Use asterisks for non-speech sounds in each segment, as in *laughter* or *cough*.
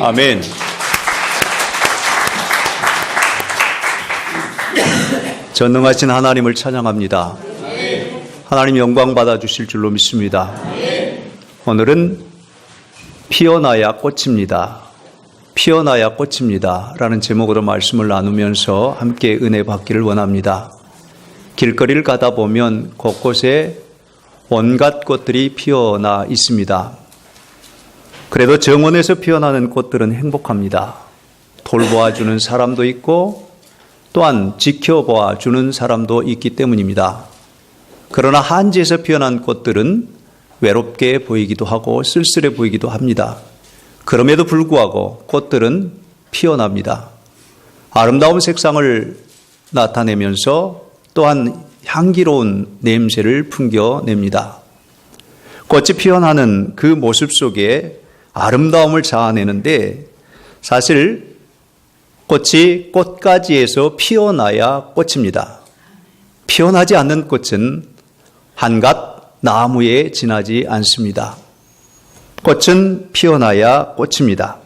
아멘. 전능하신 하나님을 찬양합니다. 하나님 영광 받아 주실 줄로 믿습니다. 오늘은 피어나야 꽃입니다. 피어나야 꽃입니다. 라는 제목으로 말씀을 나누면서 함께 은혜 받기를 원합니다. 길거리를 가다 보면 곳곳에 온갖 꽃들이 피어나 있습니다. 그래도 정원에서 피어나는 꽃들은 행복합니다. 돌보아 주는 사람도 있고 또한 지켜보아 주는 사람도 있기 때문입니다. 그러나 한지에서 피어난 꽃들은 외롭게 보이기도 하고 쓸쓸해 보이기도 합니다. 그럼에도 불구하고 꽃들은 피어납니다. 아름다운 색상을 나타내면서 또한 향기로운 냄새를 풍겨냅니다. 꽃이 피어나는 그 모습 속에 아름다움을 자아내는데 사실 꽃이 꽃가지에서 피어나야 꽃입니다. 피어나지 않는 꽃은 한갓 나무에 지나지 않습니다. 꽃은 피어나야 꽃입니다.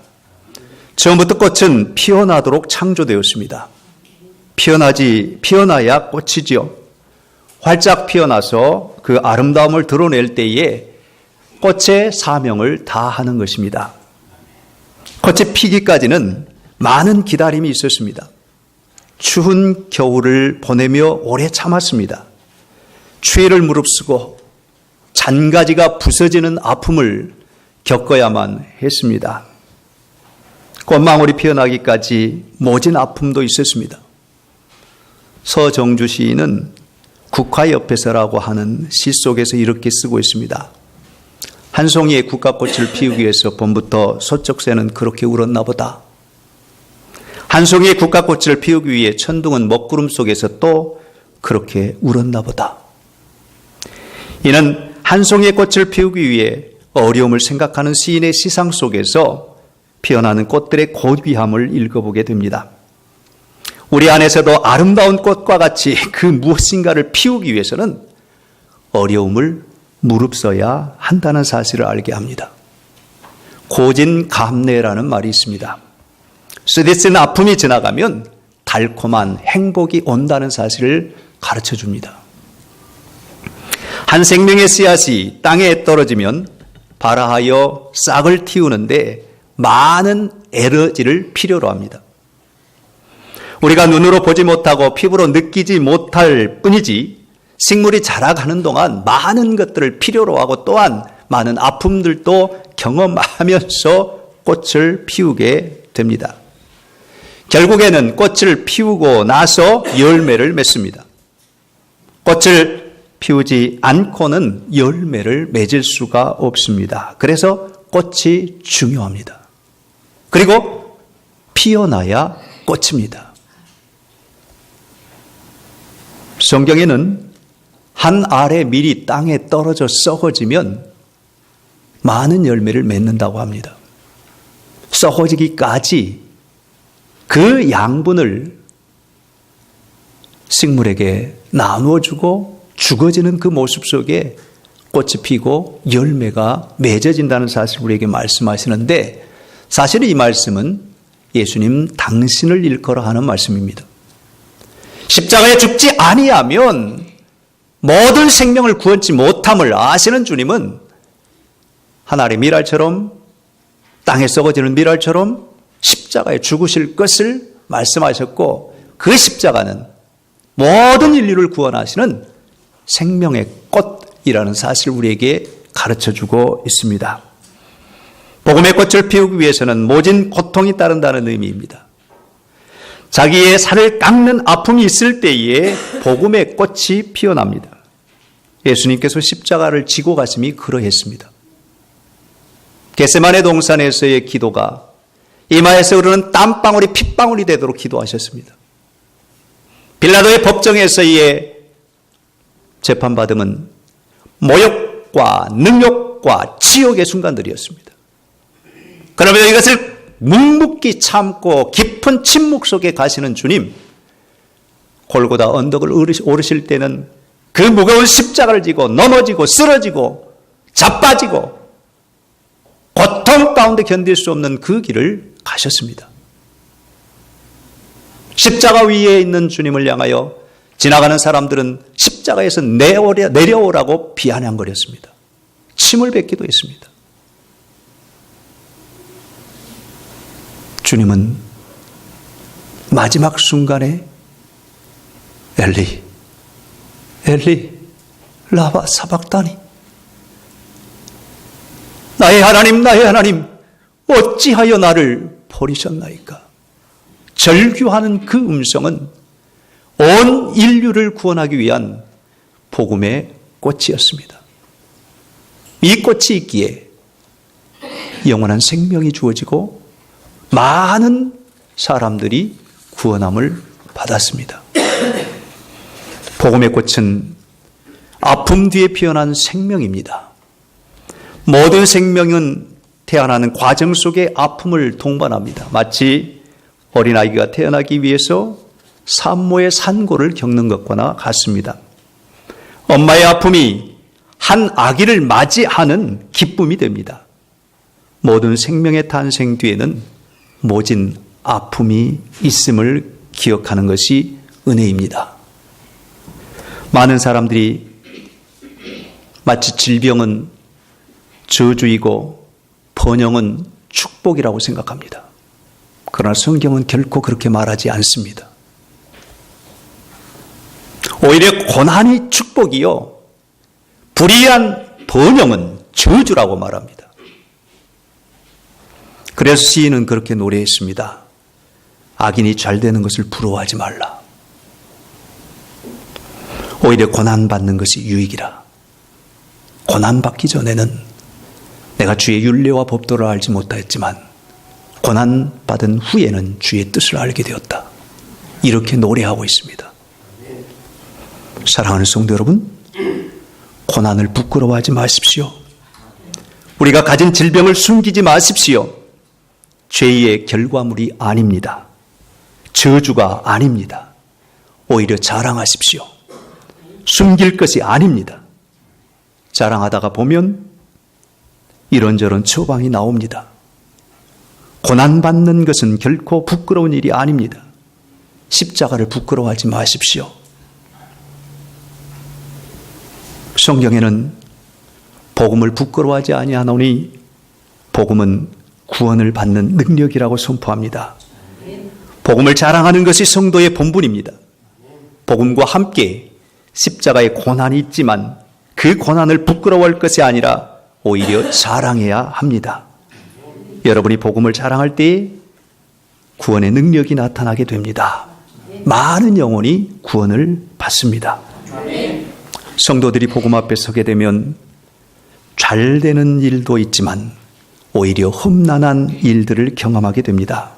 처음부터 꽃은 피어나도록 창조되었습니다. 피어나지, 피어나야 꽃이지요. 활짝 피어나서 그 아름다움을 드러낼 때에 꽃의 사명을 다하는 것입니다. 꽃이 피기까지는 많은 기다림이 있었습니다. 추운 겨울을 보내며 오래 참았습니다. 추위를 무릅쓰고 잔가지가 부서지는 아픔을 겪어야만 했습니다. 꽃망울이 피어나기까지 모진 아픔도 있었습니다. 서정주 시인은 국화옆에서라고 하는 시 속에서 이렇게 쓰고 있습니다. 한 송이의 국화꽃을 피우기 위해서 봄부터 소쩍새는 그렇게 울었나 보다. 한 송이의 국화꽃을 피우기 위해 천둥은 먹구름 속에서 또 그렇게 울었나 보다. 이는 한 송이의 꽃을 피우기 위해 어려움을 생각하는 시인의 시상 속에서 피어나는 꽃들의 고귀함을 읽어보게 됩니다. 우리 안에서도 아름다운 꽃과 같이 그 무엇인가를 피우기 위해서는 어려움을 무릅써야 한다는 사실을 알게 합니다. 고진감래라는 말이 있습니다. 쓰디쓴 아픔이 지나가면 달콤한 행복이 온다는 사실을 가르쳐 줍니다. 한 생명의 씨앗이 땅에 떨어지면 발아하여 싹을 틔우는데 많은 에너지를 필요로 합니다. 우리가 눈으로 보지 못하고 피부로 느끼지 못할 뿐이지 식물이 자라가는 동안 많은 것들을 필요로 하고 또한 많은 아픔들도 경험하면서 꽃을 피우게 됩니다. 결국에는 꽃을 피우고 나서 열매를 맺습니다. 꽃을 피우지 않고는 열매를 맺을 수가 없습니다. 그래서 꽃이 중요합니다. 그리고 피어나야 꽃입니다. 성경에는 한 알의 밀이 땅에 떨어져 썩어지면 많은 열매를 맺는다고 합니다. 썩어지기까지 그 양분을 식물에게 나누어 주고 죽어지는 그 모습 속에 꽃이 피고 열매가 맺어진다는 사실을 우리에게 말씀하시는데 사실 이 말씀은 예수님 당신을 일컬어 하는 말씀입니다. 십자가에 죽지 아니하면 모든 생명을 구원치 못함을 아시는 주님은 하나의 미랄처럼 땅에 썩어지는 미랄처럼 십자가에 죽으실 것을 말씀하셨고 그 십자가는 모든 인류를 구원하시는 생명의 꽃이라는 사실을 우리에게 가르쳐 주고 있습니다. 복음의 꽃을 피우기 위해서는 모진 고통이 따른다는 의미입니다. 자기의 살을 깎는 아픔이 있을 때에 복음의 꽃이 피어납니다. 예수님께서 십자가를 지고 가심이 그러했습니다. 게세만의 동산에서의 기도가 이마에서 흐르는 땀방울이 핏방울이 되도록 기도하셨습니다. 빌라도의 법정에서의 재판받음은 모욕과 능욕과 지옥의 순간들이었습니다. 그러면 이것을 묵묵히 참고 깊은 침묵 속에 가시는 주님, 골고다 언덕을 오르실 때는 그 무거운 십자가를 지고 넘어지고 쓰러지고 자빠지고 고통 가운데 견딜 수 없는 그 길을 가셨습니다. 십자가 위에 있는 주님을 향하여 지나가는 사람들은 십자가에서 내려오라고 비아냥거렸습니다. 침을 뱉기도 했습니다. 주님은 마지막 순간에 엘리, 엘리, 라바 사박다니. 나의 하나님, 나의 하나님, 어찌하여 나를 버리셨나이까? 절규하는 그 음성은 온 인류를 구원하기 위한 복음의 꽃이었습니다. 이 꽃이 있기에 영원한 생명이 주어지고 많은 사람들이 구원함을 받았습니다. 복음의 꽃은 아픔 뒤에 피어난 생명입니다. 모든 생명은 태어나는 과정 속에 아픔을 동반합니다. 마치 어린아이가 태어나기 위해서 산모의 산고를 겪는 것과나 같습니다. 엄마의 아픔이 한 아기를 맞이하는 기쁨이 됩니다. 모든 생명의 탄생 뒤에는 모진 아픔이 있음을 기억하는 것이 은혜입니다. 많은 사람들이 마치 질병은 저주이고 번영은 축복이라고 생각합니다. 그러나 성경은 결코 그렇게 말하지 않습니다. 오히려 고난이 축복이요. 불의한 번영은 저주라고 말합니다. 그래서 시인은 그렇게 노래했습니다. 악인이 잘 되는 것을 부러워하지 말라. 오히려 고난받는 것이 유익이라. 고난받기 전에는 내가 주의 윤례와 법도를 알지 못하였지만 고난받은 후에는 주의 뜻을 알게 되었다. 이렇게 노래하고 있습니다. 사랑하는 성도 여러분, 고난을 부끄러워하지 마십시오. 우리가 가진 질병을 숨기지 마십시오. 죄의 결과물이 아닙니다. 저주가 아닙니다. 오히려 자랑하십시오. 숨길 것이 아닙니다. 자랑하다가 보면 이런저런 처방이 나옵니다. 고난받는 것은 결코 부끄러운 일이 아닙니다. 십자가를 부끄러워하지 마십시오. 성경에는 복음을 부끄러워하지 아니하노니 복음은 구원을 받는 능력이라고 선포합니다. 복음을 자랑하는 것이 성도의 본분입니다. 복음과 함께 십자가의 고난이 있지만 그 고난을 부끄러워할 것이 아니라 오히려 자랑해야 합니다. 여러분이 복음을 자랑할 때 구원의 능력이 나타나게 됩니다. 많은 영혼이 구원을 받습니다. 성도들이 복음 앞에 서게 되면 잘 되는 일도 있지만 오히려 험난한 일들을 경험하게 됩니다.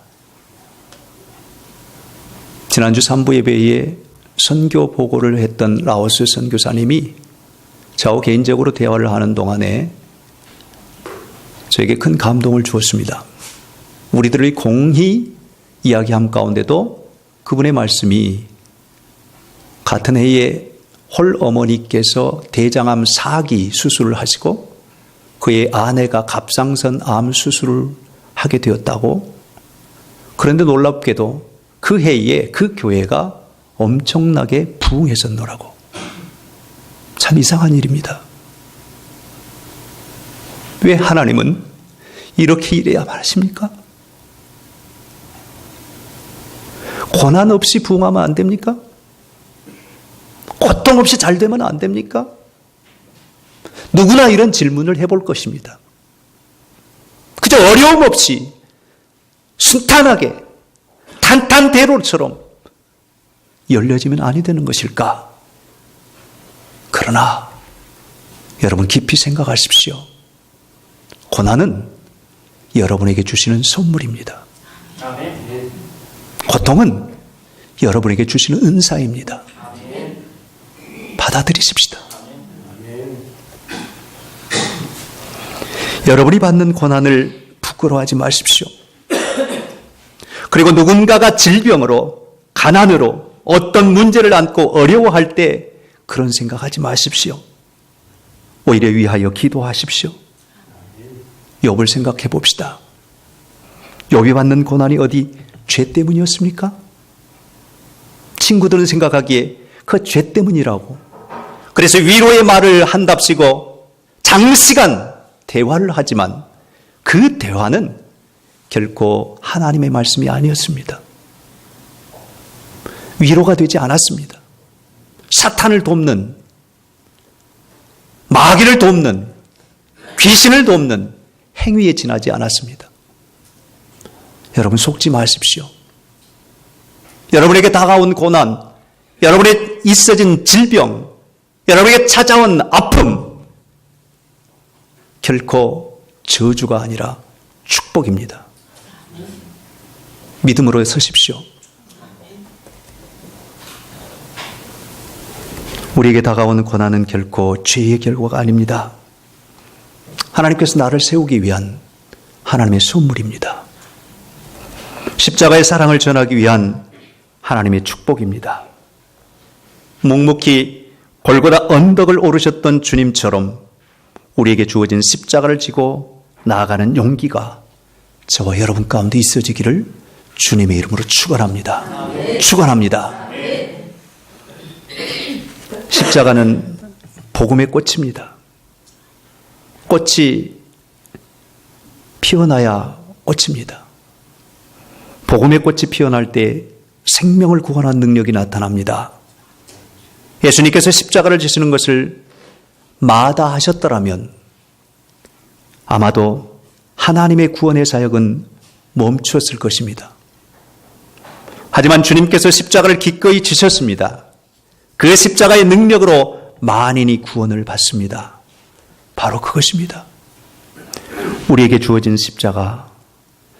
지난주 3부 예배에 선교 보고를 했던 라오스 선교사님이 저와 개인적으로 대화를 하는 동안에 저에게 큰 감동을 주었습니다. 우리들의 공히 이야기함 가운데도 그분의 말씀이 같은 해에 홀 어머니께서 대장암 4기 수술을 하시고 그의 아내가 갑상선 암 수술을 하게 되었다고 그런데 놀랍게도 그 해에 그 교회가 엄청나게 부흥했었노라고. 참 이상한 일입니다. 왜 하나님은 이렇게 일해야만 하십니까? 고난 없이 부흥하면 안 됩니까? 고통 없이 잘 되면 안 됩니까? 누구나 이런 질문을 해볼 것입니다. 그저 어려움 없이 순탄하게 탄탄대로처럼 열려지면 아니 되는 것일까? 그러나 여러분 깊이 생각하십시오. 고난은 여러분에게 주시는 선물입니다. 고통은 여러분에게 주시는 은사입니다. 받아들이십시다. 여러분이 받는 고난을 부끄러워하지 마십시오. 그리고 누군가가 질병으로, 가난으로, 어떤 문제를 안고 어려워할 때 그런 생각하지 마십시오. 오히려 위하여 기도하십시오. 욥을 생각해 봅시다. 욥이 받는 고난이 어디 죄 때문이었습니까? 친구들은 생각하기에 그 죄 때문이라고. 그래서 위로의 말을 한답시고 장시간 대화를 하지만 그 대화는 결코 하나님의 말씀이 아니었습니다. 위로가 되지 않았습니다. 사탄을 돕는, 마귀를 돕는, 귀신을 돕는 행위에 지나지 않았습니다. 여러분 속지 마십시오. 여러분에게 다가온 고난, 여러분의 있어진 질병, 여러분에게 찾아온 아픔, 결코 저주가 아니라 축복입니다. 믿음으로 서십시오. 우리에게 다가오는 고난은 결코 죄의 결과가 아닙니다. 하나님께서 나를 세우기 위한 하나님의 선물입니다. 십자가의 사랑을 전하기 위한 하나님의 축복입니다. 묵묵히 골고다 언덕을 오르셨던 주님처럼 우리에게 주어진 십자가를 지고 나아가는 용기가 저와 여러분 가운데 있어지기를 주님의 이름으로 축원합니다. 축원합니다. 십자가는 복음의 꽃입니다. 꽃이 피어나야 꽃입니다. 복음의 꽃이 피어날 때 생명을 구원한 능력이 나타납니다. 예수님께서 십자가를 지시는 것을 마다하셨더라면 아마도 하나님의 구원의 사역은 멈추었을 것입니다. 하지만 주님께서 십자가를 기꺼이 지셨습니다. 그 십자가의 능력으로 만인이 구원을 받습니다. 바로 그것입니다. 우리에게 주어진 십자가,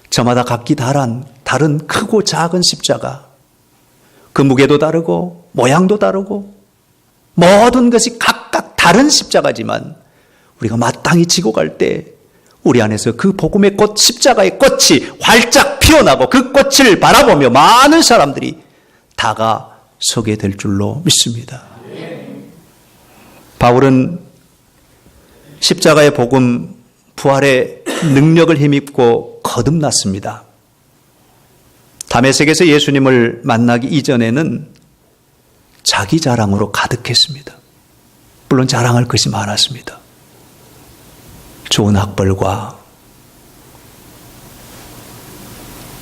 저마다 각기 다른, 다른 크고 작은 십자가, 그 무게도 다르고, 모양도 다르고, 모든 것이 각각 다른 십자가지만, 우리가 마땅히 지고 갈 때, 우리 안에서 그 복음의 꽃, 십자가의 꽃이 활짝 피어나고 그 꽃을 바라보며 많은 사람들이 다가 서게 될 줄로 믿습니다. 바울은 십자가의 복음, 부활의 능력을 힘입고 거듭났습니다. 담에색에서 예수님을 만나기 이전에는 자기 자랑으로 가득했습니다. 물론 자랑할 것이 많았습니다. 좋은 학벌과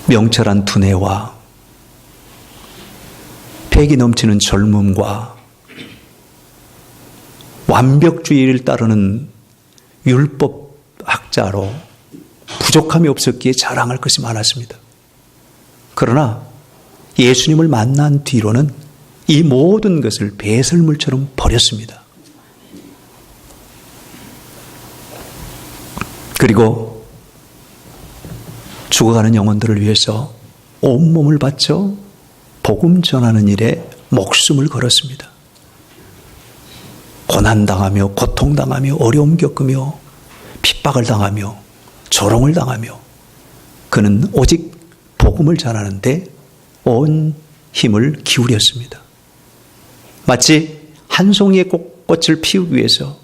명철한 두뇌와 패기 넘치는 젊음과 완벽주의를 따르는 율법학자로 부족함이 없었기에 자랑할 것이 많았습니다. 그러나 예수님을 만난 뒤로는 이 모든 것을 배설물처럼 버렸습니다. 그리고 죽어가는 영혼들을 위해서 온몸을 바쳐 복음 전하는 일에 목숨을 걸었습니다. 고난당하며 고통당하며 어려움 겪으며 핍박을 당하며 조롱을 당하며 그는 오직 복음을 전하는데 온 힘을 기울였습니다. 마치 한 송이의 꽃을 피우기 위해서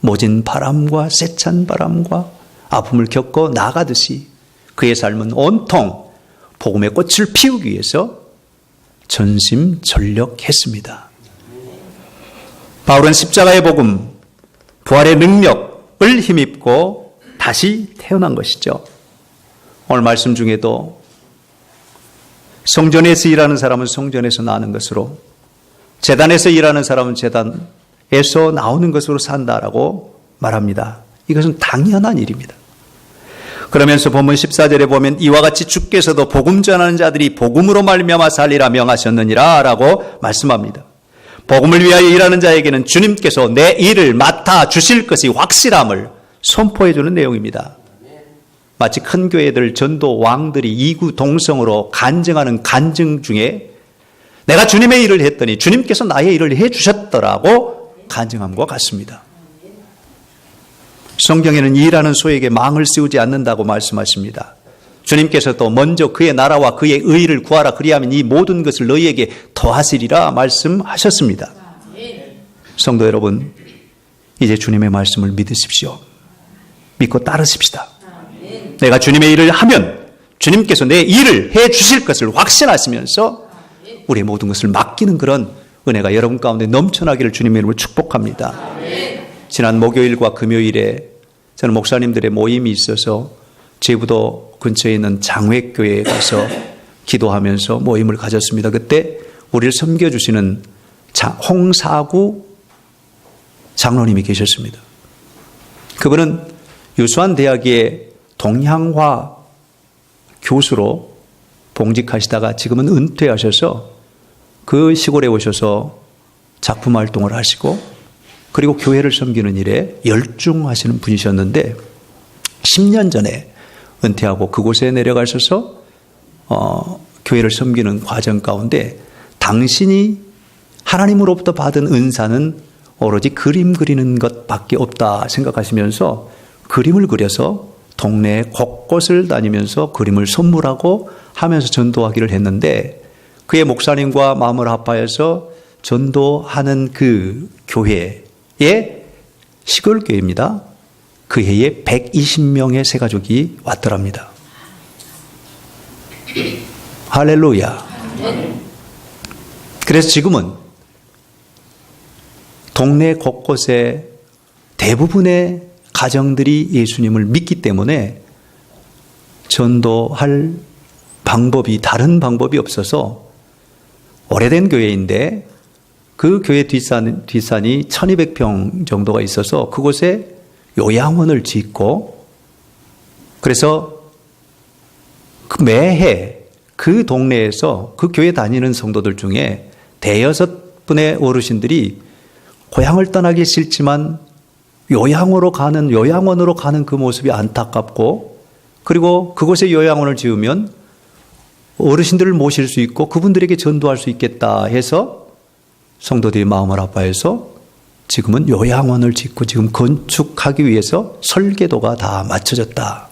모진 바람과 세찬 바람과 아픔을 겪어 나가듯이 그의 삶은 온통 복음의 꽃을 피우기 위해서 전심 전력했습니다. 바울은 십자가의 복음, 부활의 능력을 힘입고 다시 태어난 것이죠. 오늘 말씀 중에도 성전에서 일하는 사람은 성전에서 나는 것으로 재단에서 일하는 사람은 재단에서 나오는 것으로 산다라고 말합니다. 이것은 당연한 일입니다. 그러면서 본문 14절에 보면 이와 같이 주께서도 복음 전하는 자들이 복음으로 말미암아 살리라 명하셨느니라라고 말씀합니다. 복음을 위하여 일하는 자에게는 주님께서 내 일을 맡아 주실 것이 확실함을 선포해 주는 내용입니다. 마치 큰 교회들 전도 왕들이 이구 동성으로 간증하는 간증 중에 내가 주님의 일을 했더니 주님께서 나의 일을 해 주셨더라고 간증함과 같습니다. 성경에는 일하는 소에게 망을 씌우지 않는다고 말씀하십니다. 주님께서 또 먼저 그의 나라와 그의 의를 구하라 그리하면 이 모든 것을 너희에게 더하시리라 말씀하셨습니다. 성도 여러분, 이제 주님의 말씀을 믿으십시오. 믿고 따르십시다. 내가 주님의 일을 하면 주님께서 내 일을 해 주실 것을 확신하시면서 우리의 모든 것을 맡기는 그런 은혜가 여러분 가운데 넘쳐나기를 주님의 이름으로 축복합니다. 지난 목요일과 금요일에 저는 목사님들의 모임이 있어서 제부도 근처에 있는 장회교회에 가서 기도하면서 모임을 가졌습니다. 그때 우리를 섬겨주시는 홍사구 장로님이 계셨습니다. 그분은 유수한 대학의 동양화 교수로 봉직하시다가 지금은 은퇴하셔서 그 시골에 오셔서 작품 활동을 하시고 그리고 교회를 섬기는 일에 열중하시는 분이셨는데 10년 전에 은퇴하고 그곳에 내려가셔서 어, 교회를 섬기는 과정 가운데 당신이 하나님으로부터 받은 은사는 오로지 그림 그리는 것밖에 없다 생각하시면서 그림을 그려서 동네 곳곳을 다니면서 그림을 선물하고 하면서 전도하기를 했는데 그의 목사님과 마음을 합하여서 전도하는 그 교회 에 시골 교회입니다. 그 해에 120명의 새 가족이 왔더랍니다. 할렐루야. 그래서 지금은 동네 곳곳에 대부분의 가정들이 예수님을 믿기 때문에 전도할 방법이 다른 방법이 없어서 오래된 교회인데 그 교회 뒷산, 뒷산이 1200평 정도가 있어서 그곳에 요양원을 짓고 그래서 그 매해 그 동네에서 그 교회 다니는 성도들 중에 대여섯 분의 어르신들이 고향을 떠나기 싫지만 요양으로 가는 요양원으로 가는 그 모습이 안타깝고 그리고 그곳에 요양원을 지으면 어르신들을 모실 수 있고 그분들에게 전도할 수 있겠다 해서 성도들이 마음을 아파해서 지금은 요양원을 짓고 지금 건축하기 위해서 설계도가 다 맞춰졌다.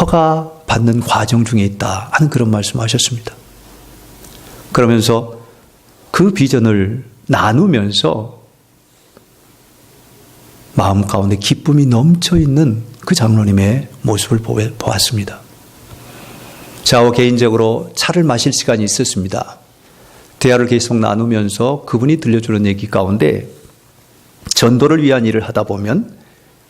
허가 받는 과정 중에 있다 하는 그런 말씀하셨습니다. 그러면서 그 비전을 나누면서 마음 가운데 기쁨이 넘쳐 있는 그 장로님의 모습을 보았습니다. 저와 개인적으로 차를 마실 시간이 있었습니다. 대화를 계속 나누면서 그분이 들려주는 얘기 가운데 전도를 위한 일을 하다 보면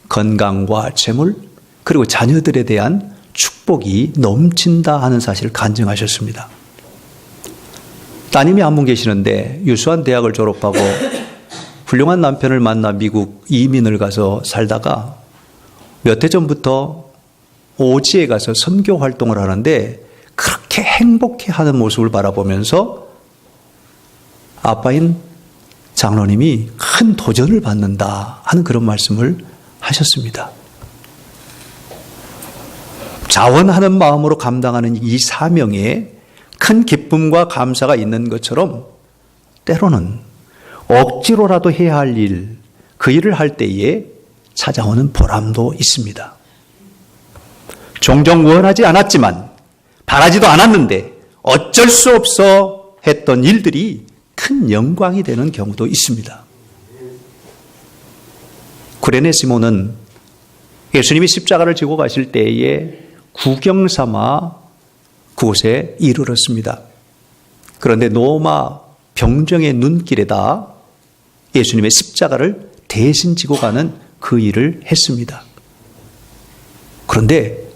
건강과 재물 그리고 자녀들에 대한 축복이 넘친다 하는 사실을 간증하셨습니다. 따님이 한 분 계시는데 유수한 대학을 졸업하고 *laughs* 훌륭한 남편을 만나 미국 이민을 가서 살다가 몇 해 전부터 오지에 가서 선교 활동을 하는데 그렇게 행복해 하는 모습을 바라보면서 아빠인 장로님이 큰 도전을 받는다 하는 그런 말씀을 하셨습니다. 자원하는 마음으로 감당하는 이 사명에 큰 기쁨과 감사가 있는 것처럼 때로는 억지로라도 해야 할 일, 그 일을 할 때에 찾아오는 보람도 있습니다. 종종 원하지 않았지만, 바라지도 않았는데, 어쩔 수 없어 했던 일들이 큰 영광이 되는 경우도 있습니다. 구레네 시몬은 예수님이 십자가를 지고 가실 때에 구경 삼아 그곳에 이르렀습니다. 그런데 노마 병정의 눈길에다 예수님의 십자가를 대신 지고 가는 그 일을 했습니다. 그런데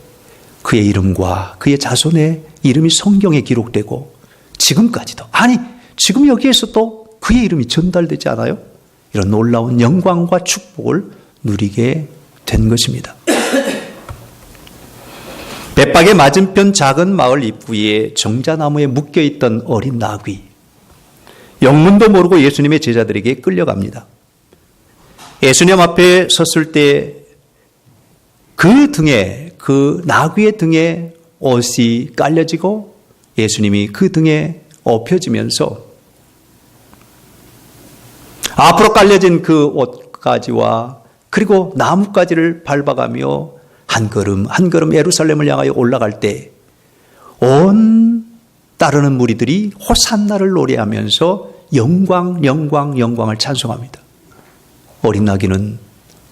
그의 이름과 그의 자손의 이름이 성경에 기록되고 지금까지도 아니 지금 여기에서 또 그의 이름이 전달되지 않아요? 이런 놀라운 영광과 축복을 누리게 된 것입니다. *coughs* 백박의 맞은편 작은 마을 입구에 정자나무에 묶여 있던 어린 나귀. 영문도 모르고 예수님의 제자들에게 끌려갑니다. 예수님 앞에 섰을 때 그 등에, 그 나귀의 등에 옷이 깔려지고 예수님이 그 등에 엎혀지면서 앞으로 깔려진 그 옷가지와 그리고 나뭇가지를 밟아가며 한 걸음 한 걸음 예루살렘을 향하여 올라갈 때 온 따르는 무리들이 호산나를 노래하면서 영광 영광 영광을 찬송합니다. 어린 나귀는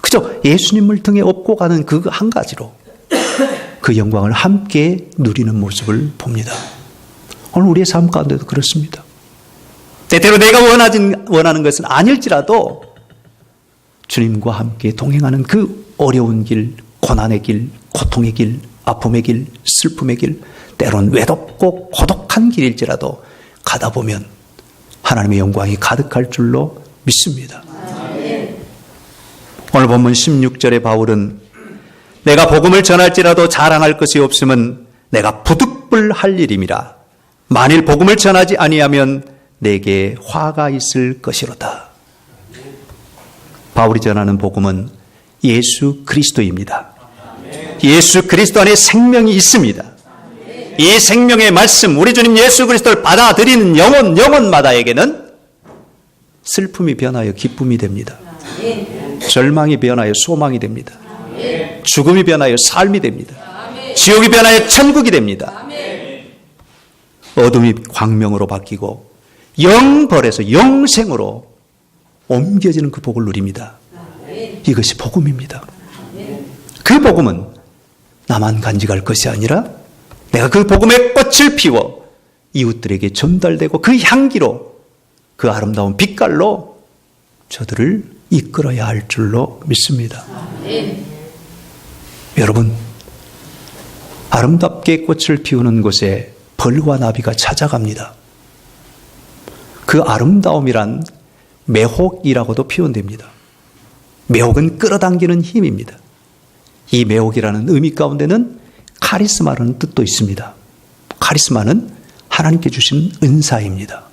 그저 예수님을 등에 업고 가는 그 한 가지로 그 영광을 함께 누리는 모습을 봅니다. 오늘 우리의 삶 가운데도 그렇습니다. 때때로 내가 원하진, 원하는 것은 아닐지라도 주님과 함께 동행하는 그 어려운 길, 고난의 길, 고통의 길, 아픔의 길, 슬픔의 길, 때론 외롭고 고독한 길일지라도 가다 보면 하나님의 영광이 가득할 줄로 믿습니다. 오늘 본문 16절에 바울은 내가 복음을 전할지라도 자랑할 것이 없으면 내가 부득불할 일임이라. 만일 복음을 전하지 아니하면 내게 화가 있을 것이로다. 바울이 전하는 복음은 예수 그리스도입니다. 예수 그리스도 안에 생명이 있습니다. 이 생명의 말씀, 우리 주님 예수 그리스도를 받아들이는 영혼, 영혼마다에게는 슬픔이 변하여 기쁨이 됩니다. 절망이 변하여 소망이 됩니다. 죽음이 변하여 삶이 됩니다. 지옥이 변하여 천국이 됩니다. 어둠이 광명으로 바뀌고 영벌에서 영생으로 옮겨지는 그 복을 누립니다. 이것이 복음입니다. 그 복음은 나만 간직할 것이 아니라 내가 그 복음의 꽃을 피워 이웃들에게 전달되고 그 향기로 그 아름다운 빛깔로 저들을 이끌어야 할 줄로 믿습니다. 여러분, 아름답게 꽃을 피우는 곳에 벌과 나비가 찾아갑니다. 그 아름다움이란 매혹이라고도 표현됩니다. 매혹은 끌어당기는 힘입니다. 이 매혹이라는 의미 가운데는 카리스마라는 뜻도 있습니다. 카리스마는 하나님께 주신 은사입니다.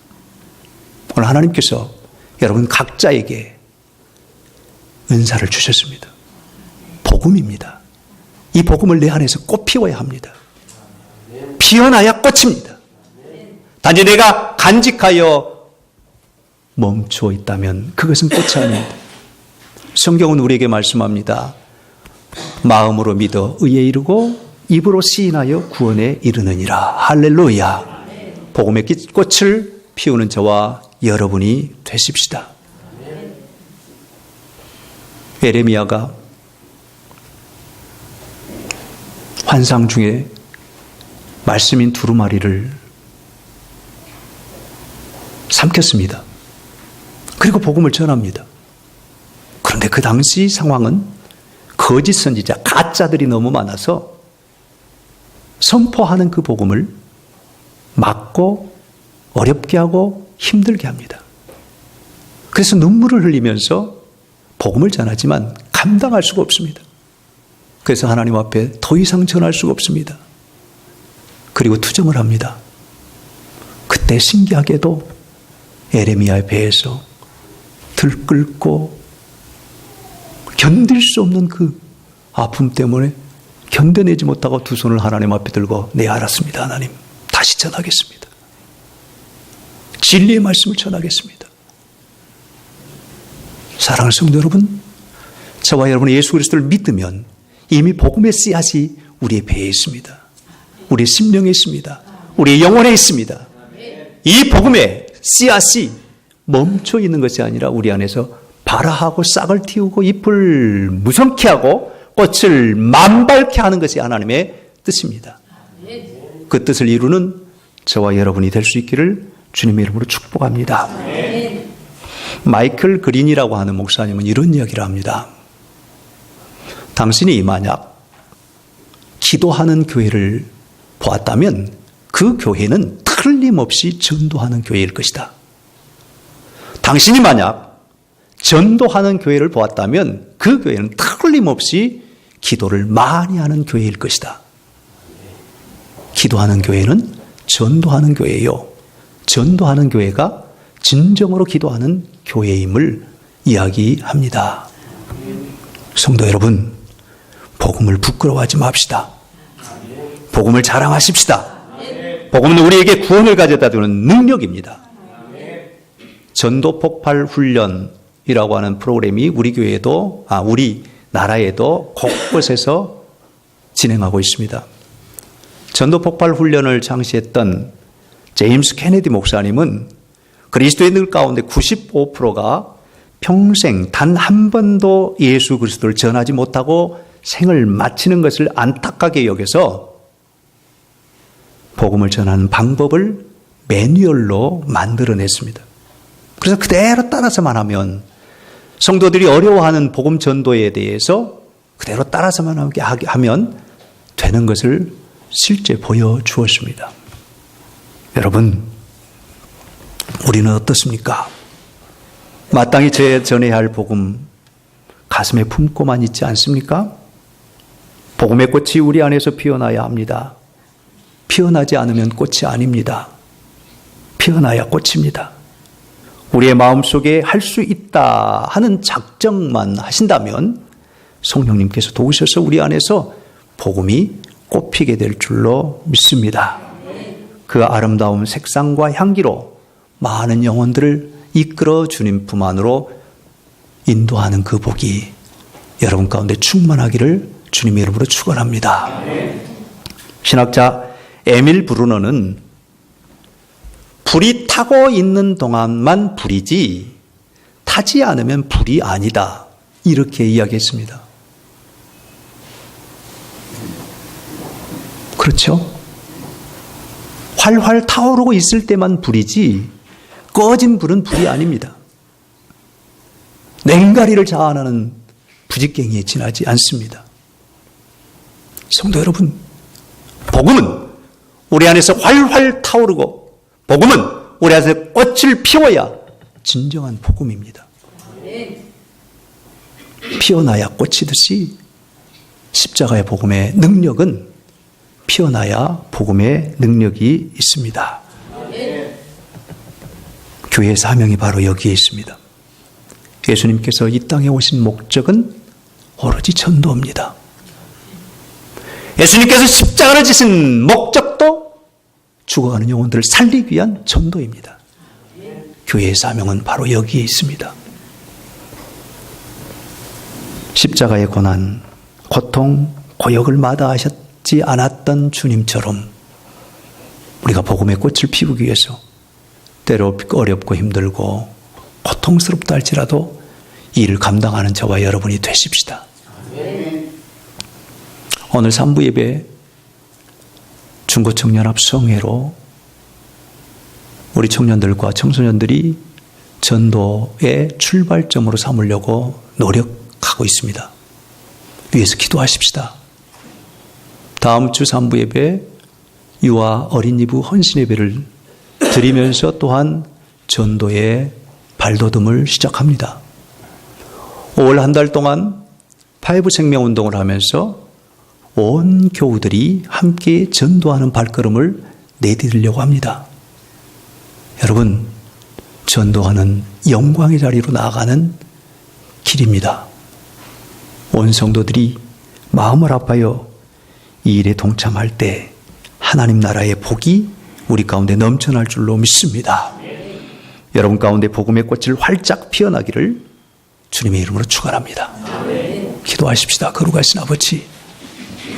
오늘 하나님께서 여러분 각자에게 은사를 주셨습니다. 복음입니다. 이 복음을 내 안에서 꽃 피워야 합니다. 피어나야 꽃입니다. 단지 내가 간직하여 멈추어 있다면 그것은 꽃이 아닙니다. 성경은 우리에게 말씀합니다. 마음으로 믿어 의에 이르고 입으로 시인하여 구원에 이르느니라. 할렐루야. 복음의 꽃을 피우는 저와 여러분이 되십시다. 에레미야가 환상 중에 말씀인 두루마리를 삼켰습니다. 그리고 복음을 전합니다. 그런데 그 당시 상황은 거짓 선지자, 가짜들이 너무 많아서 선포하는 그 복음을 막고 어렵게 하고 힘들게 합니다. 그래서 눈물을 흘리면서 복음을 전하지만 감당할 수가 없습니다. 그래서 하나님 앞에 더 이상 전할 수가 없습니다. 그리고 투정을 합니다. 그때 신기하게도 에레미야의 배에서 들끓고 견딜 수 없는 그 아픔 때문에 견뎌내지 못하고 두 손을 하나님 앞에 들고 네 알았습니다 하나님 다시 전하겠습니다. 진리의 말씀을 전하겠습니다. 사랑하는 성도 여러분, 저와 여러분이 예수 그리스도를 믿으면 이미 복음의 씨앗이 우리의 배에 있습니다. 우리의 심령에 있습니다. 우리의 영혼에 있습니다. 이 복음의 씨앗이 멈춰 있는 것이 아니라 우리 안에서 발아하고 싹을 틔우고 잎을 무성케 하고 꽃을 만발케 하는 것이 하나님의 뜻입니다. 그 뜻을 이루는 저와 여러분이 될 수 있기를 주님의 이름으로 축복합니다. 마이클 그린이라고 하는 목사님은 이런 이야기를 합니다. 당신이 만약 기도하는 교회를 보았다면 그 교회는 틀림없이 전도하는 교회일 것이다. 당신이 만약 전도하는 교회를 보았다면 그 교회는 틀림없이 기도를 많이 하는 교회일 것이다. 기도하는 교회는 전도하는 교회요. 전도하는 교회가 진정으로 기도하는 교회임을 이야기합니다. 성도 여러분, 복음을 부끄러워하지 맙시다. 복음을 자랑하십시다. 복음은 우리에게 구원을 가져다 주는 능력입니다. 전도 폭발 훈련이라고 하는 프로그램이 우리 교회에도 아 우리 나라에도 곳곳에서 진행하고 있습니다. 전도 폭발 훈련을 창시했던 제임스 케네디 목사님은 그리스도인들 가운데 95%가 평생 단 한 번도 예수 그리스도를 전하지 못하고 생을 마치는 것을 안타깝게 여겨서 복음을 전하는 방법을 매뉴얼로 만들어냈습니다. 그래서 그대로 따라서만 하면 성도들이 어려워하는 복음 전도에 대해서 그대로 따라서만 하면 되는 것을 실제 보여주었습니다. 여러분, 우리는 어떻습니까? 마땅히 제 전해야 할 복음 가슴에 품고만 있지 않습니까? 복음의 꽃이 우리 안에서 피어나야 합니다. 피어나지 않으면 꽃이 아닙니다. 피어나야 꽃입니다. 우리의 마음속에 할 수 있다 하는 작정만 하신다면 성령님께서 도우셔서 우리 안에서 복음이 꽃피게 될 줄로 믿습니다. 그 아름다운 색상과 향기로 많은 영혼들을 이끌어 주님 품 안으로 인도하는 그 복이 여러분 가운데 충만하기를 주님의 이름으로 축원합니다. 신학자 에밀 브루너는 타고 있는 동안만 불이지 타지 않으면 불이 아니다. 이렇게 이야기했습니다. 그렇죠? 활활 타오르고 있을 때만 불이지 꺼진 불은 불이 아닙니다. 냉가리를 자아나는 부직갱이에 지나지 않습니다. 성도 여러분, 복음은 우리 안에서 활활 타오르고 복음은 우리 안에서 꽃을 피워야 진정한 복음입니다. 피어나야 꽃이듯이 십자가의 복음의 능력은 피어나야 복음의 능력이 있습니다. 교회의 사명이 바로 여기에 있습니다. 예수님께서 이 땅에 오신 목적은 오로지 전도입니다. 예수님께서 십자가를 지신 목적도 죽어가는 영혼들을 살리기 위한 전도입니다. 교회의 사명은 바로 여기에 있습니다. 십자가의 고난, 고통, 고역을 마다하셨지 않았던 주님처럼 우리가 복음의 꽃을 피우기 위해서 때로 어렵고 힘들고 고통스럽다 할지라도 이 일을 감당하는 저와 여러분이 되십시다. 오늘 3부 예배 중고청년합 성회로 우리 청년들과 청소년들이 전도의 출발점으로 삼으려고 노력하고 있습니다. 위에서 기도하십시다. 다음 주 3부 예배 유아 어린 이부 헌신 예배를 드리면서 또한 전도의 발돋움을 시작합니다. 5월 한 달 동안 파이브 생명 운동을 하면서 온 교우들이 함께 전도하는 발걸음을 내디디려고 합니다. 여러분, 전도하는 영광의 자리로 나아가는 길입니다. 온 성도들이 마음을 아파요. 이 일에 동참할 때 하나님 나라의 복이 우리 가운데 넘쳐날 줄로 믿습니다. 여러분 가운데 복음의 꽃을 활짝 피어나기를 주님의 이름으로 축원합니다. 기도하십시다. 거룩하신 아버지.